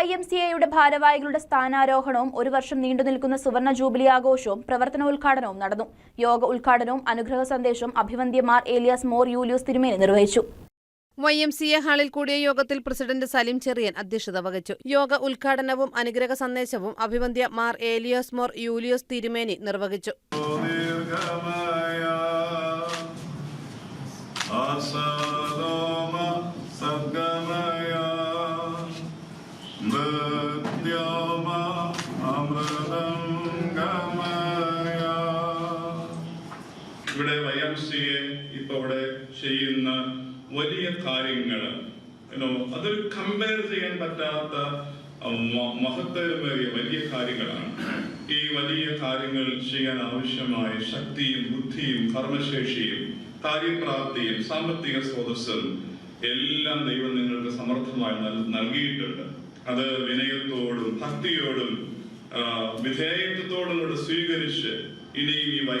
Y M C എയുടെ ഭാരവാഹികളുടെ സ്ഥാനാരോഹണവും ഒരു വർഷം നീണ്ടു നിൽക്കുന്ന സുവർണ ജൂബിലി ആഘോഷവും പ്രവർത്തനോദ്ഘാടനവും നടന്നു. യോഗ ഉദ്ഘാടനവും അനുഗ്രഹ സന്ദേശവും അഭിവന്ദ്യമാർ ഏലിയാസ് മോർ യൂലിയോസ് തിരുമേനി നിർവഹിച്ചു. വൈ എം സി എ ഹാളിൽ കൂടിയ യോഗത്തിൽ പ്രസിഡന്റ് സലിം ചെറിയൻ അധ്യക്ഷത വഹിച്ചു. യോഗ ഉദ്ഘാടനവും അനുഗ്രഹ സന്ദേശവും അഭിവന്ദ്യ മാർ ഏലിയോസ് മോർ യൂലിയോസ് തിരുമേനി നിർവഹിച്ചു. മൃത്യോമ അമൃതം ഇവിടെ വൈ സി എ ഇപ്പൊ ഇവിടെ ചെയ്യുന്ന വലിയ കാര്യങ്ങൾ അതൊരു കമ്പയർ ചെയ്യാൻ പറ്റാത്ത മഹത്തരമേറിയ വലിയ കാര്യങ്ങളാണ്. ഈ വലിയ കാര്യങ്ങൾ ചെയ്യാൻ ആവശ്യമായ ശക്തിയും ബുദ്ധിയും കർമ്മശേഷിയും കാര്യപ്രാപ്തിയും സാമ്പത്തിക സ്രോതസ്സും എല്ലാം ദൈവം നിങ്ങൾക്ക് സമർത്ഥമായി നൽകിയിട്ടുണ്ട്. അത് വിനയത്തോടും ഭക്തിയോടും ആ, വിധേയത്വത്തോടും കൂടെ സ്വീകരിച്ച് ഇനിയും ഈ വൈ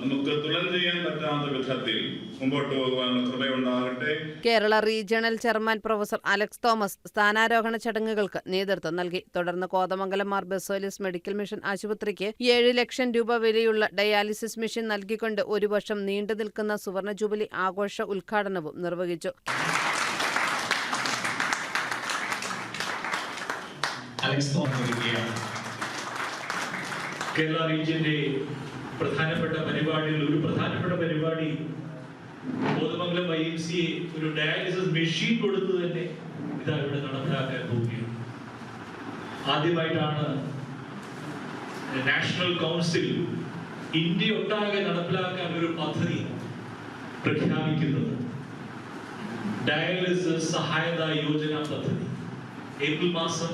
നമുക്ക് തുലം ചെയ്യാൻ പറ്റാത്ത വിധത്തിൽ മുമ്പോട്ട് പോകുവാനുള്ള കൃപയുണ്ടാകട്ടെ. Kerala regional chairman professor Alex Thomas സ്ഥാനാരോഹണ ചടങ്ങുകൾക്ക് നേതൃത്വം നൽകി. തുടർന്ന് കോതമംഗലം മാർ ബെസോലിസ് മെഡിക്കൽ മിഷൻ ആശുപത്രിക്ക് ഏഴ് ലക്ഷം രൂപ വിലയുള്ള ഡയാലിസിസ് മെഷീൻ നൽകിക്കൊണ്ട് ഒരു വർഷം നീണ്ടു നിൽക്കുന്ന സുവർണ ജൂബിലി ആഘോഷ ഉദ്ഘാടനവും നിർവഹിച്ചു. അലക്സ് നൽകുകയാണ് കേരള റീജിയന്റെ പ്രധാനപ്പെട്ട പരിപാടികൾ ഒരു പ്രധാനപ്പെട്ട പരിപാടി കോതമംഗലം ഐ എം സി ഒരു ഡയാലിസിസ് മെഷീൻ കൊടുത്തു തന്നെ ഇതാ ഇവിടെ നടപ്പിലാക്കാൻ പോവുകയാണ്. ആദ്യമായിട്ടാണ് നാഷണൽ കൗൺസിൽ ഇന്ത്യ ഒട്ടാകെ നടപ്പിലാക്കാൻ ഒരു പദ്ധതി പ്രഖ്യാപിക്കുന്നത്. ഡയാലിസിസ് സഹായത യോജന പദ്ധതി. ഏപ്രിൽ മാസം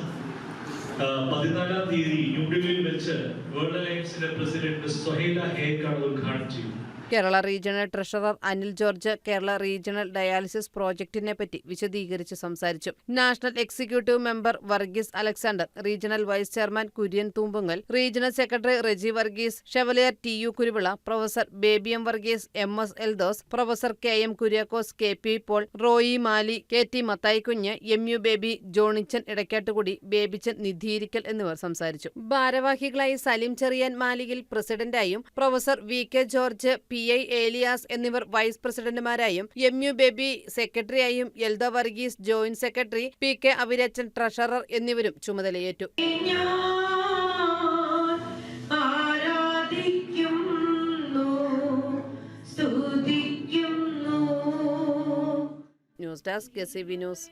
പതിനാലാം തീയതി ന്യൂഡൽഹിയിൽ വെച്ച് വേൾഡ് അലയൻസിന്റെ പ്രസിഡന്റ് സൊഹൈല ഹേക്കാണ് ഉദ്ഘാടനം ചെയ്തത് Kerala regional treasurer Anil George Kerala regional dialysis പ്രോജക്റ്റിനെ പറ്റി വിശദീകരിച്ച് സംസാരിച്ചു. National executive member Varghese Alexander regional vice chairman Kurian Thoombungal regional secretary Reji Varghese chevalier T U Kuruvila professor Baby M Varghese M S Eldose professor K M Kuriakose K P Paul Roy Mali K T Mathaikunju M U Baby Johnichan Idakattukudy Babychan Nidhiyirikkal എന്നിവർ സംസാരിച്ചു. ഭാരവാഹികളായി സലിം ചെറിയാൻ മാലിയിൽ പ്രസിഡന്റായും professor V K George P I Elias എന്നിവർ vice പ്രസിഡന്റുമാരായും M U baby സെക്രട്ടറിയായും Elda Varghese joint secretary P K Avirachan treasurer എന്നിവരും ചുമതലയേറ്റു. News desk S C V news.